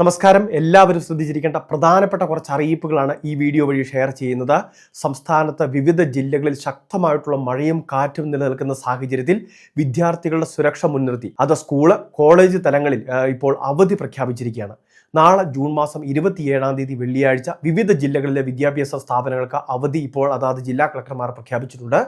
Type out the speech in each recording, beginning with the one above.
നമസ്കാരം. എല്ലാവരും ശ്രദ്ധിച്ചിരിക്കേണ്ട പ്രധാനപ്പെട്ട കുറച്ച് അറിയിപ്പുകളാണ് ഈ വീഡിയോ വഴി ഷെയർ ചെയ്യുന്നത്. സംസ്ഥാനത്ത് വിവിധ ജില്ലകളിൽ ശക്തമായിട്ടുള്ള മഴയും കാറ്റും നിലനിൽക്കുന്ന സാഹചര്യത്തിൽ വിദ്യാർത്ഥികളുടെ സുരക്ഷ മുൻനിർത്തി. അത് സ്കൂൾ കോളേജ് തലങ്ങളിൽ ഇപ്പോൾ അവധി പ്രഖ്യാപിച്ചിരിക്കുകയാണ്. നാളെ ജൂൺ മാസം ഇരുപത്തിയേഴാം തീയതി വെള്ളിയാഴ്ച വിവിധ ജില്ലകളിലെ വിദ്യാഭ്യാസ സ്ഥാപനങ്ങൾക്ക് അവധി ഇപ്പോൾ അതാത് ജില്ലാ കളക്ടർമാർ പ്രഖ്യാപിച്ചിട്ടുണ്ട്.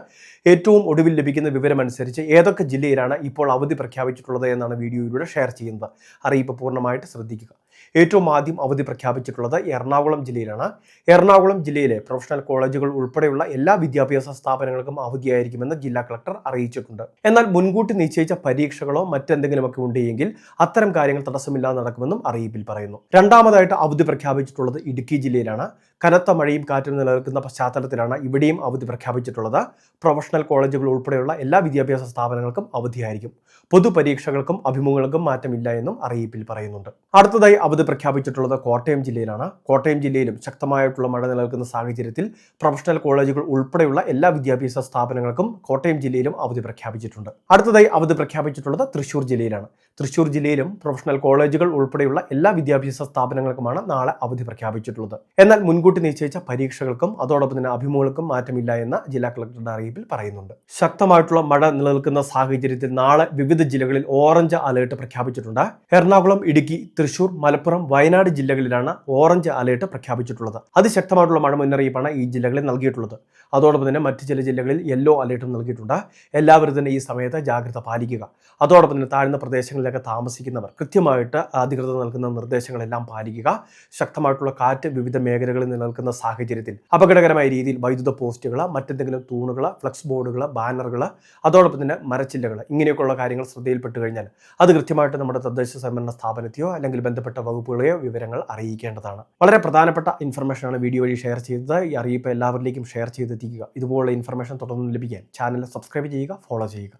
ഏറ്റവും ഒടുവിൽ ലഭിക്കുന്ന വിവരമനുസരിച്ച് ഏതൊക്കെ ജില്ലയിലാണ് ഇപ്പോൾ അവധി പ്രഖ്യാപിച്ചിട്ടുള്ളത് എന്നാണ് വീഡിയോയിലൂടെ ഷെയർ ചെയ്യുന്നത്. അറിയിപ്പ് പൂർണമായിട്ട് ശ്രദ്ധിക്കുക. ഏറ്റവും ആദ്യം അവധി പ്രഖ്യാപിച്ചിട്ടുള്ളത് എറണാകുളം ജില്ലയിലാണ്. എറണാകുളം ജില്ലയിലെ പ്രൊഫഷണൽ കോളേജുകൾ ഉൾപ്പെടെയുള്ള എല്ലാ വിദ്യാഭ്യാസ സ്ഥാപനങ്ങൾക്കും അവധിയായിരിക്കുമെന്ന് ജില്ലാ കളക്ടർ അറിയിച്ചിട്ടുണ്ട്. എന്നാൽ മുൻകൂട്ടി നിശ്ചയിച്ച പരീക്ഷകളോ മറ്റെന്തെങ്കിലുമൊക്കെ ഉണ്ടെങ്കിൽ അത്തരം കാര്യങ്ങൾ തടസ്സമില്ലാതെ നടക്കുമെന്നും അറിയിപ്പിൽ പറയുന്നു. രണ്ടാമതായിട്ട് അവധി പ്രഖ്യാപിച്ചിട്ടുള്ളത് ഇടുക്കി ജില്ലയിലാണ്. കനത്ത മഴയും കാറ്റും നിലനിൽക്കുന്ന പശ്ചാത്തലത്തിലാണ് ഇവിടെയും അവധി പ്രഖ്യാപിച്ചിട്ടുള്ളത്. പ്രൊഫഷണൽ കോളേജുകൾ ഉൾപ്പെടെയുള്ള എല്ലാ വിദ്യാഭ്യാസ സ്ഥാപനങ്ങൾക്കും അവധിയായിരിക്കും. പൊതുപരീക്ഷകൾക്കും അഭിമുഖങ്ങൾക്കും മാറ്റമില്ല എന്നും അറിയിപ്പിൽ പറയുന്നുണ്ട്. അടുത്തതായി അവധി പ്രഖ്യാപിച്ചിട്ടുള്ളത് കോട്ടയം ജില്ലയിലാണ്. കോട്ടയം ജില്ലയിലും ശക്തമായിട്ടുള്ള മഴ നിലനിൽക്കുന്ന സാഹചര്യത്തിൽ പ്രൊഫഷണൽ കോളേജുകൾ ഉൾപ്പെടെയുള്ള എല്ലാ വിദ്യാഭ്യാസ സ്ഥാപനങ്ങൾക്കും കോട്ടയം ജില്ലയിലും അവധി പ്രഖ്യാപിച്ചിട്ടുണ്ട്. അടുത്തതായി അവധി പ്രഖ്യാപിച്ചിട്ടുള്ളത് തൃശൂർ ജില്ലയിലാണ്. തൃശൂർ ജില്ലയിലും പ്രൊഫഷണൽ കോളേജുകൾ ഉൾപ്പെടെയുള്ള എല്ലാ വിദ്യാഭ്യാസ സ്ഥാപനങ്ങൾക്കുമാണ് നാളെ അവധി പ്രഖ്യാപിച്ചിട്ടുള്ളത്. എന്നാൽ മുൻകൂട്ടി നിശ്ചയിച്ച പരീക്ഷകൾക്കും അതോടൊപ്പം തന്നെ അഭിമുഖങ്ങൾക്കും മാറ്റമില്ല എന്ന ജില്ലാ കളക്ടറുടെ അറിയിപ്പിൽ പറയുന്നുണ്ട്. ശക്തമായിട്ടുള്ള മഴ നിലനിൽക്കുന്ന സാഹചര്യത്തിൽ നാളെ വിവിധ ജില്ലകളിൽ ഓറഞ്ച് അലേർട്ട് പ്രഖ്യാപിച്ചിട്ടുണ്ട്. എറണാകുളം ഇടുക്കി തൃശൂർ മലപ്പുറം വയനാട് ജില്ലകളിലാണ് ഓറഞ്ച് അലേർട്ട് പ്രഖ്യാപിച്ചിട്ടുള്ളത്. അതിശക്തമായിട്ടുള്ള മഴ മുന്നറിയിപ്പാണ് ഈ ജില്ലകളിൽ നൽകിയിട്ടുള്ളത്. അതോടൊപ്പം തന്നെ മറ്റ് ചില ജില്ലകളിൽ യെല്ലോ അലേർട്ടും നൽകിയിട്ടുണ്ട്. എല്ലാവരും തന്നെ ഈ സമയത്ത് ജാഗ്രത പാലിക്കുക. അതോടൊപ്പം തന്നെ താഴ്ന്ന പ്രദേശങ്ങളിലൊക്കെ താമസിക്കുന്നവർ കൃത്യമായിട്ട് അധികൃതർ നൽകുന്ന നിർദ്ദേശങ്ങളെല്ലാം പാലിക്കുക. ശക്തമായിട്ടുള്ള കാറ്റ് വിവിധ മേഖലകളിൽ നിലനിൽക്കുന്ന സാഹചര്യത്തിൽ അപകടകരമായ രീതിയിൽ വൈദ്യുത പോസ്റ്റുകൾ മറ്റെന്തെങ്കിലും തൂണുകൾ ഫ്ലക്സ് ബോർഡുകൾ ബാനറുകൾ അതോടൊപ്പം തന്നെ മരച്ചില്ലകൾ ഇങ്ങനെയൊക്കെയുള്ള കാര്യങ്ങൾ ശ്രദ്ധയിൽപ്പെട്ട് കഴിഞ്ഞാൽ അത് കൃത്യമായിട്ട് നമ്മുടെ തദ്ദേശ സ്വയംഭരണ സ്ഥാപനത്തെയോ അല്ലെങ്കിൽ ബന്ധപ്പെട്ട വകുപ്പുകളെയോ വിവരങ്ങൾ അറിയിക്കേണ്ടതാണ്. വളരെ പ്രധാനപ്പെട്ട ഇൻഫർമേഷനാണ് വീഡിയോ വഴി ഷെയർ ചെയ്തത്. ഈ അറിയിപ്പ് എല്ലാവരിലേക്കും ഷെയർ ചെയ്തെത്തിക്കുക. ഇതുപോലുള്ള ഇൻഫർമേഷൻ തുടർന്ന് ലഭിക്കാൻ ചാനൽ സബ്സ്ക്രൈബ് ചെയ്യുക ഫോളോ ചെയ്യുക.